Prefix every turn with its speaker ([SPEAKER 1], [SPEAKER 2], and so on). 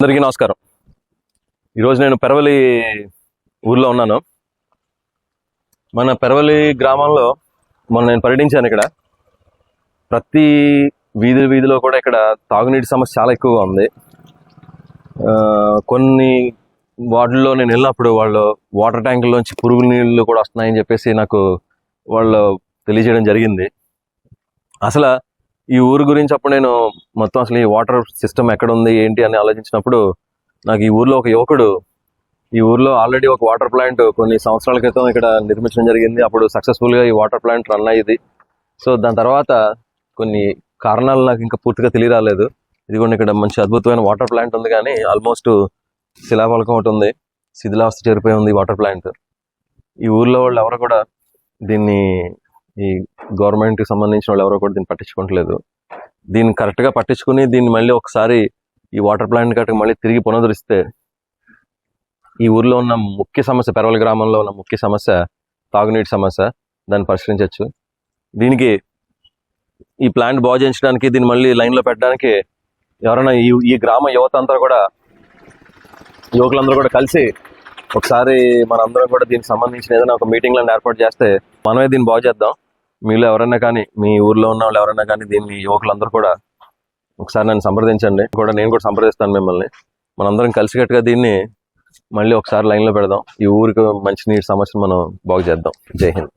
[SPEAKER 1] అందరికీ నమస్కారం. ఈరోజు నేను పెరవలి ఊర్లో ఉన్నాను. మన పెరవలి గ్రామంలో మొన్న నేను పర్యటించాను ఇక్కడ. ప్రతి వీధి వీధిలో కూడా ఇక్కడ తాగునీటి సమస్య చాలా ఎక్కువగా ఉంది. కొన్ని వార్డుల్లో నేను వెళ్ళినప్పుడు వాళ్ళు వాటర్ ట్యాంకుల్లోంచి పురుగు నీళ్ళు కూడా వస్తున్నాయని చెప్పేసి నాకు వాళ్ళు తెలియజేయడం జరిగింది. అసలు ఈ ఊరు గురించి అప్పుడు నేను మొత్తం అసలు ఈ వాటర్ సిస్టమ్ ఎక్కడ ఉంది ఏంటి అని ఆలోచించినప్పుడు నాకు ఈ ఊర్లో ఒక యువకుడు ఈ ఊర్లో ఆల్రెడీ ఒక వాటర్ ప్లాంట్ కొన్ని సంవత్సరాల క్రితం ఇక్కడ నిర్మించడం జరిగింది. అప్పుడు సక్సెస్ఫుల్గా ఈ వాటర్ ప్లాంట్ రన్ అయ్యేది. సో దాని తర్వాత కొన్ని కారణాలు నాకు ఇంకా పూర్తిగా తెలియరాలేదు. ఇదిగోండి ఇక్కడ మంచి అద్భుతమైన వాటర్ ప్లాంట్ ఉంది కానీ ఆల్మోస్ట్ శిలాఫలకం ఒకటి ఉంది. శిథిలావస్థ చేరిపోయి ఉంది వాటర్ ప్లాంట్ ఈ ఊర్లో వాళ్ళు ఎవరు కూడా దీన్ని ఈ గవర్నమెంట్కి సంబంధించిన వాళ్ళు ఎవరో కూడా దీన్ని పట్టించుకోవట్లేదు. దీన్ని కరెక్ట్గా పట్టించుకుని దీన్ని మళ్ళీ ఒకసారి ఈ వాటర్ ప్లాంట్ కట్టి మళ్ళీ తిరిగి పునరుద్ధరిస్తే ఈ ఊర్లో ఉన్న ముఖ్య సమస్య పెరవల గ్రామంలో ఉన్న ముఖ్య సమస్య తాగునీటి సమస్య దాన్ని పరిష్కరించవచ్చు దీనికి ఈ ప్లాంట్ బాగు చేయించడానికి దీన్ని మళ్ళీ లైన్లో పెట్టడానికి ఎవరైనా ఈ ఈ గ్రామ యువత అంతా కూడా యువకులందరూ కూడా కలిసి ఒకసారి మనందరం కూడా దీనికి సంబంధించిన ఏదైనా ఒక మీటింగ్లను ఏర్పాటు చేస్తే మనమే దీన్ని బాగు చేద్దాం. మీలో ఎవరైనా కానీ మీ ఊర్లో ఉన్న వాళ్ళు ఎవరైనా కానీ దీన్ని యువకులందరూ కూడా ఒకసారి నన్ను సంప్రదించండి. కూడా నేను కూడా సంప్రదిస్తాను మిమ్మల్ని. మనందరం కలిసికట్టుగా దీన్ని మళ్ళీ ఒకసారి లైన్లో పెడదాం. ఈ ఊరికి మంచి నీటి సమస్యను మనం బాగు చేద్దాం. జై హింద్.